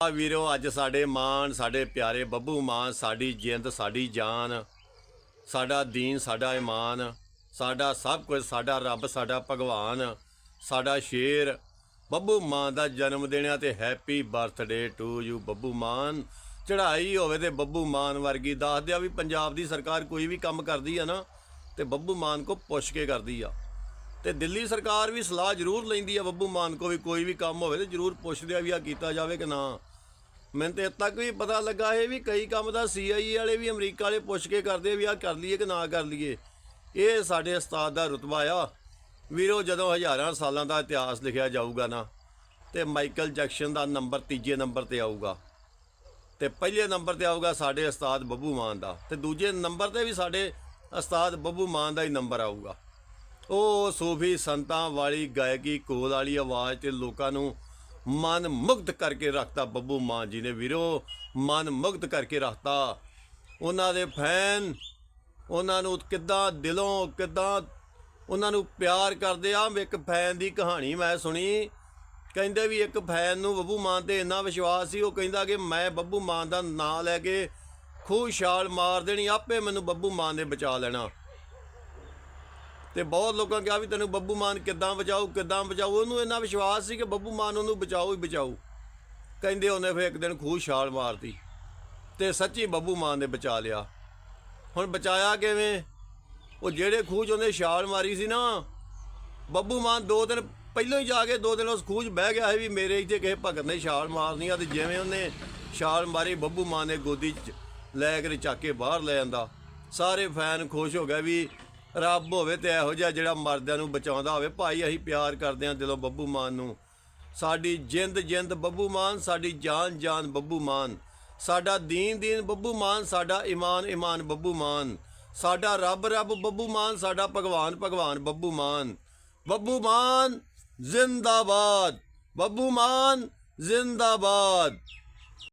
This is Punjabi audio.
ਆ ਵੀਰੋ, ਅੱਜ ਸਾਡੇ ਮਾਨ, ਸਾਡੇ ਪਿਆਰੇ ਬੱਬੂ ਮਾਨ, ਸਾਡੀ ਜਿੰਦ, ਸਾਡੀ ਜਾਨ, ਸਾਡਾ ਦੀਨ, ਸਾਡਾ ਇਮਾਨ, ਸਾਡਾ ਸਭ ਕੁਝ, ਸਾਡਾ ਰੱਬ, ਸਾਡਾ ਭਗਵਾਨ, ਸਾਡਾ ਸ਼ੇਰ। ਬੱਬੂ ਮਾਨ ਦਾ ਜਨਮ ਦਿਨ ਆ ਤੇ happy birthday to you Babbu Maan. ਚੜ੍ਹਾਈ ਹੋਵੇ ਤੇ ਬੱਬੂ ਮਾਨ ਵਰਗੀ ਦੱਸ ਦਿਆ ਵੀ ਪੰਜਾਬ ਦੀ ਸਰਕਾਰ ਕੋਈ ਵੀ ਕੰਮ ਕਰਦੀ ਆ ਨਾ, ਤੇ ਬੱਬੂ ਮਾਨ ਕੋ ਪੁੱਛ ਕੇ ਕਰਦੀ ਆ। ਤੇ ਦਿੱਲੀ ਸਰਕਾਰ ਵੀ ਸਲਾਹ ਜ਼ਰੂਰ ਲੈਂਦੀ ਆ ਬੱਬੂ ਮਾਨ ਕੋ ਵੀ ਕੋਈ ਵੀ ਕੰਮ ਹੋਵੇ ਤੇ ਜ਼ਰੂਰ ਪੁੱਛਦੇ ਆ ਵੀ ਆ ਕੀਤਾ ਜਾਵੇ ਕਿ ਨਾ। ਮੈਨੂੰ ਤੇ ਇੱਥੇ ਤੱਕ ਵੀ ਪਤਾ ਲੱਗਾ ਇਹ ਵੀ ਕਈ ਕੰਮ ਦਾ ਸੀਆਈਏ ਵਾਲੇ ਵੀ ਅਮਰੀਕਾ ਵਾਲੇ ਪੁੱਛ ਕੇ ਕਰਦੇ ਆ ਵੀ ਆ ਕਰ ਲਈਏ ਕਿ ਨਾ ਕਰ ਲਈਏ। ਇਹ ਸਾਡੇ ਉਸਤਾਦ ਦਾ ਰੁਤਬਾ ਆ। ਵੀਰੋ, ਜਦੋਂ ਹਜ਼ਾਰਾਂ ਸਾਲਾਂ ਦਾ ਇਤਿਹਾਸ ਲਿਖਿਆ ਜਾਊਗਾ ਨਾ, ਤੇ ਮਾਈਕਲ ਜੈਕਸਨ ਦਾ ਨੰਬਰ ਤੀਜੇ ਨੰਬਰ ਤੇ ਆਊਗਾ। ਤੇ ਪਹਿਲੇ ਨੰਬਰ ਤੇ ਆਊਗਾ ਸਾਡੇ ਉਸਤਾਦ ਬੱਬੂ ਮਾਨ ਦਾ ਤੇ ਦੂਜੇ ਨੰਬਰ ਤੇ ਵੀ ਸਾਡੇ ਉਸਤਾਦ ਬੱਬੂ ਮਾਨ ਦਾ ਹੀ ਨੰਬਰ ਆਊਗਾ। ਉਹ ਸੂਫੀ ਸੰਤਾਂ ਵਾਲੀ ਗਾਇਕੀ ਕੋਲ ਵਾਲੀ ਆਵਾਜ਼ ਤੇ ਲੋਕਾਂ ਨੂੰ ਮਨ ਮੁਗਧ ਕਰਕੇ ਰੱਖਤਾ ਬੱਬੂ ਮਾਨ ਜੀ ਨੇ। ਵੀਰੋ, ਮਨ ਮੁਗਧ ਕਰਕੇ ਰੱਖਤਾ। ਉਹਨਾਂ ਦੇ ਫੈਨ, ਉਹਨਾਂ ਨੂੰ ਕਿੱਦਾਂ ਦਿਲੋਂ ਕਿੱਦਾਂ ਉਹਨਾਂ ਨੂੰ ਪਿਆਰ ਕਰਦੇ ਆ। ਇੱਕ ਫੈਨ ਦੀ ਕਹਾਣੀ ਮੈਂ ਸੁਣੀ। ਕਹਿੰਦੇ ਵੀ ਇੱਕ ਫੈਨ ਨੂੰ ਬੱਬੂ ਮਾਨ ਤੇ ਇੰਨਾ ਵਿਸ਼ਵਾਸ ਸੀ, ਉਹ ਕਹਿੰਦਾ ਕਿ ਮੈਂ ਬੱਬੂ ਮਾਨ ਦਾ ਨਾਂ ਲੈ ਕੇ ਖੂਹ ਛਾਲ ਮਾਰ ਦੇਣੀ, ਆਪੇ ਮੈਨੂੰ ਬੱਬੂ ਮਾਨ ਨੇ ਬਚਾ ਲੈਣਾ। ਤੇ ਬਹੁਤ ਲੋਕਾਂ ਕਿਹਾ ਵੀ ਤੈਨੂੰ ਬੱਬੂ ਮਾਨ ਕਿੱਦਾਂ ਬਚਾਊ ਕਿੱਦਾਂ ਬਚਾਊ। ਉਹਨੂੰ ਇੰਨਾ ਵਿਸ਼ਵਾਸ ਸੀ ਕਿ ਬੱਬੂ ਮਾਨ ਉਹਨੂੰ ਬਚਾਊ ਹੀ ਬਚਾਊ। ਕਹਿੰਦੇ ਉਹਨੇ ਫਿਰ ਇੱਕ ਦਿਨ ਖੂਹ ਛਾਲ ਮਾਰਤੀ ਤੇ ਸੱਚੀ ਬੱਬੂ ਮਾਨ ਨੇ ਬਚਾ ਲਿਆ। ਹੁਣ ਬਚਾਇਆ ਕਿਵੇਂ? ਉਹ ਜਿਹੜੇ ਖੂਹ 'ਚ ਉਹਨੇ ਛਾਲ ਮਾਰੀ ਸੀ ਨਾ, ਬੱਬੂ ਮਾਨ ਦੋ ਦਿਨ ਪਹਿਲਾਂ ਹੀ ਜਾ ਕੇ ਦੋ ਦਿਨ ਉਸ ਖੂਹ 'ਚ ਬਹਿ ਗਿਆ ਸੀ ਵੀ ਮੇਰੇ ਇੱਥੇ ਕਿਸੇ ਭਗਤ ਨੇ ਛਾਲ ਮਾਰਨੀ ਆ ਤੇ ਜਿਵੇਂ ਉਹਨੇ ਛਾਲ ਮਾਰੀ, ਬੱਬੂ ਮਾਨ ਨੇ ਗੋਦੀ 'ਚ ਲੈ ਕੇ ਚੱਕ ਕੇ ਬਾਹਰ ਲੈ ਜਾਂਦਾ ਸਾਰੇ ਫੈਨ ਖੁਸ਼ ਹੋ ਗਏ ਵੀ ਰੱਬ ਹੋਵੇ ਤੇ ਇਹੋ ਜਿਹਾ ਜਿਹੜਾ ਮਰਦਿਆਂ ਨੂੰ ਬਚਾਉਂਦਾ ਹੋਵੇ, ਭਾਈ ਅਸੀਂ ਪਿਆਰ ਕਰਦੇ ਹਾਂ ਦਿਲੋਂ ਬੱਬੂ ਮਾਨ ਨੂੰ। ਸਾਡੀ ਜਿੰਦ ਜਿੰਦ ਬੱਬੂ ਮਾਨ, ਸਾਡੀ ਜਾਨ ਜਾਨ ਬੱਬੂ ਮਾਨ। ਸਾਡਾ ਦੀਨ ਦੀਨ ਬੱਬੂ ਮਾਨ, ਸਾਡਾ ਈਮਾਨ ਈਮਾਨ ਬੱਬੂ ਮਾਨ। ਸਾਡਾ ਰੱਬ ਰੱਬ ਬੱਬੂ ਮਾਨ, ਸਾਡਾ ਭਗਵਾਨ ਭਗਵਾਨ ਬੱਬੂ ਮਾਨ। ਬੱਬੂ ਮਾਨ ਜ਼ਿੰਦਾਬਾਦ, ਬੱਬੂ ਮਾਨ ਜ਼ਿੰਦਾਬਾਦ।